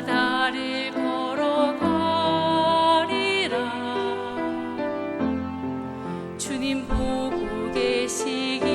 바다를 걸어가리라. 주님 보고 계시기